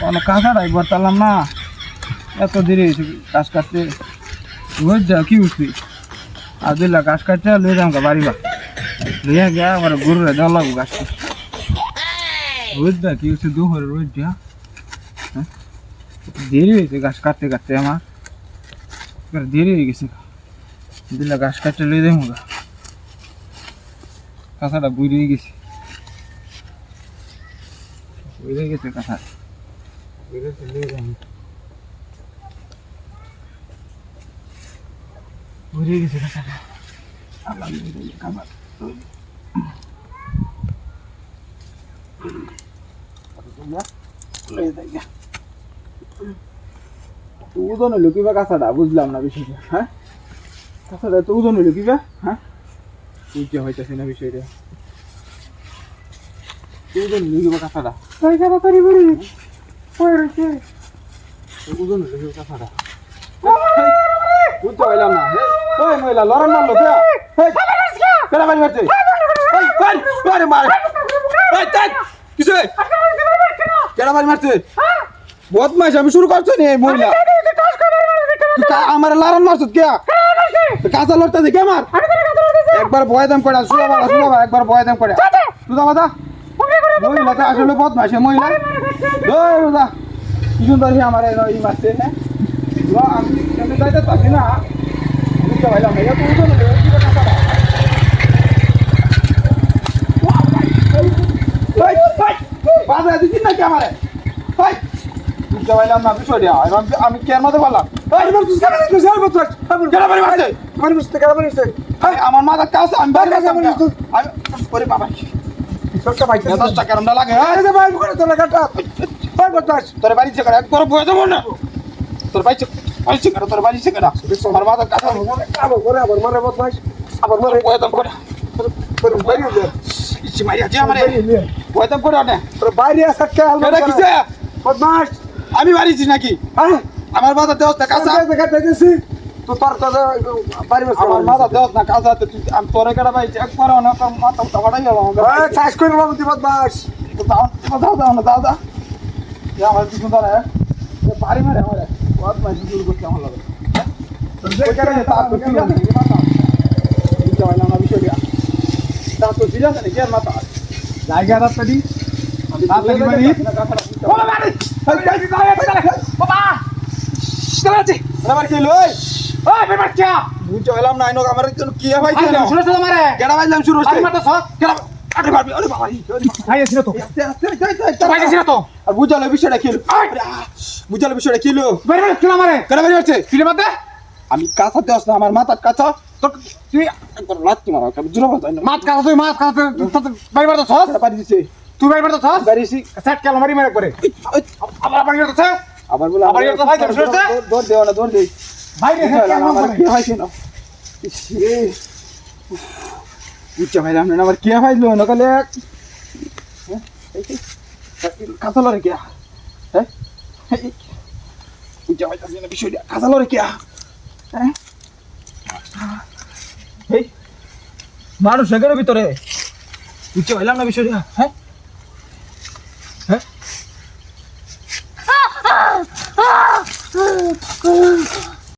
কোনো কাঁচাটাই বর্তালাম না। এত দেরি হয়েছে গাছ কাটতে। বুঝ যা, কি উঠবি আর দিলা কাটতে লয়ে যাম বাড়ি বা লইয়া গিয়া আমার গরুরে দেওয়া লাগবো গাছ বুঝ যা, কি হচ্ছে দুপুরে রোজ যা। হ্যাঁ? দেরি হয়েছে গাছ কাটতে কাটতে আমার। দেরি হয়ে গেছে। দিলা গাছ কাটতে লয়ে যাব গা। কাঁচাটা বুড়িয়ে গেছে। বুড়ে গেছে কাঁচা বুড়ে চলে যাব বুড়ে গেছে কাঁচাটা আবার আবার ওজন হইল কিবা কাঁচাটা বুঝলাম না বিষয়টা হ্যাঁ? কাঁচাটা তো ওজন হইল কিবা হ্যাঁ? বুঝতে হইতেছে না বিষয়টা। ওজন কিবা কাঁচাটা তাই তাড়াতাড়ি বেরিয়ে পড়ে রয়েছে ওজন কিবা কাঁচাটা বুঝতে পারলাম না ওই মহিলা লড়ান মারলো কে কেডা বাড়ি মারছে ওই কোন কোন মার ওই তাই কিসে কেডা বাড়ি মারছে বদমাইশ আমি শুরু করছি নি এই মহিলা তুই আমার লারান মারছত কে কাঁচা লড়তে কে মার একবার ভয় দাম করে বাবা একবার ভয় দাম করে শুধু বাবা মহিলাটা আসলে বদমাইশ মহিলা। দাদা কি সুন্দর আমার এই মারছে হ্যাঁ? আমি যাইতে পারছি না। বুঝতে পারলাম বলা? ওই, ওই, বাজারে দিচ্ছিস নাকি আমারে? ওই, বুঝতে পারলাম না আমি আমি কেন? মতো বাড়ি আমার মাথার কাজ আমি বাড়ি আমি আমি ওরে বাবা সবটা ভাই দশ টাকা রমটা লাগে আরে ভাই করে তোলা কাটা। ভাই বদমাস। তোর বাড়ি চেকার একবার বয়ে দেবো না। তোর বাড়ি বাড়ি চেকার তোর বাড়ি চেকার আমার মাথার কাজ আবার করে আবার মারে বদমাস। আবার মারে বয়ে দাম করে। তোর বাইরে ইচ্ছি মারি আছে আমারে। বয়ে দাম করে আনে। তোর বাইরে আসা কে এটা কিসে? বদমাস। আমি মারিছি নাকি? হ্যাঁ? আমার মাথা দেওয়াস না কাঁচা। কাঁচা দেখা দেখেছি। তো তোর তো বাড়ি বসে আমার মাথা দেওয়াস না কাঁচা তো তুই আমি তোরে কেটে পাইছি একবার না তোর মাথা উঠা ফাটাই গেল এই চাষ করে বাবু তুই বদমাস দাও দাও দাও না দাও দাও এ আমার কি সুন্দর হ্যাঁ এ বাড়ি মারে আমার বহুত মাঝি শুরু করতে আমার লাগে ওইখানে তার তো ঠিক আছে বুঝতে পারলাম না বিষয়টা তার তো ঠিক আছে নাকি আর মাথা জায়গা রাস্তাটি তাড়াতাড়ি বাড়ি বাবা বাড়ি বাবা চলাচ্ছি আমার কি লই ওই বেমার কি বুঝতে পারলাম না আইনো আমার কি ভাইছে না শুনেছ তোমারে। কেডা ভাইলাম শুরু হচ্ছে? আরে মাথা সব কেডা আরে বাবা আরে বাবা ভাই আছিল তো। ভাই আছিল তো। আর বুঝালো বিষয়টা কি হলো? আরে, আহ, বুঝালো বিষয়টা কি হলো? বাইরে বাইরে কিলো মারে কেন বেরিয়ে হচ্ছে? কিলো মারতে। আমি কাঁচাতে আস না আমার মাথার কাঁচা। তোর তুই একবার লাত্তি মারা আমি জোর বলতো মাছ কাটা তুই মাছ কাটা বাইরে বাইরে সস পারি দিছে? তুই বাইরে বাইরে তো সস গাড়িছি সেট কেন মারি মারে করে আবার আবার গেল আবার বলে আবার এটা ভাই দৌড় দেও না দৌড় দেই। বাইরে কি হয়েছে না ইস রে বুঝতে পাইলাম না আমার কে ভাইলো না কালে কাঁচা লড়ে কে হ্যাঁ বুঝতে পাইতাম না বিষয়টা কে হ্যাঁ এই মানুষ এগারো ভিতরে বুঝতে পাইলাম না বিষয়টা হ্যাঁ হ্যাঁ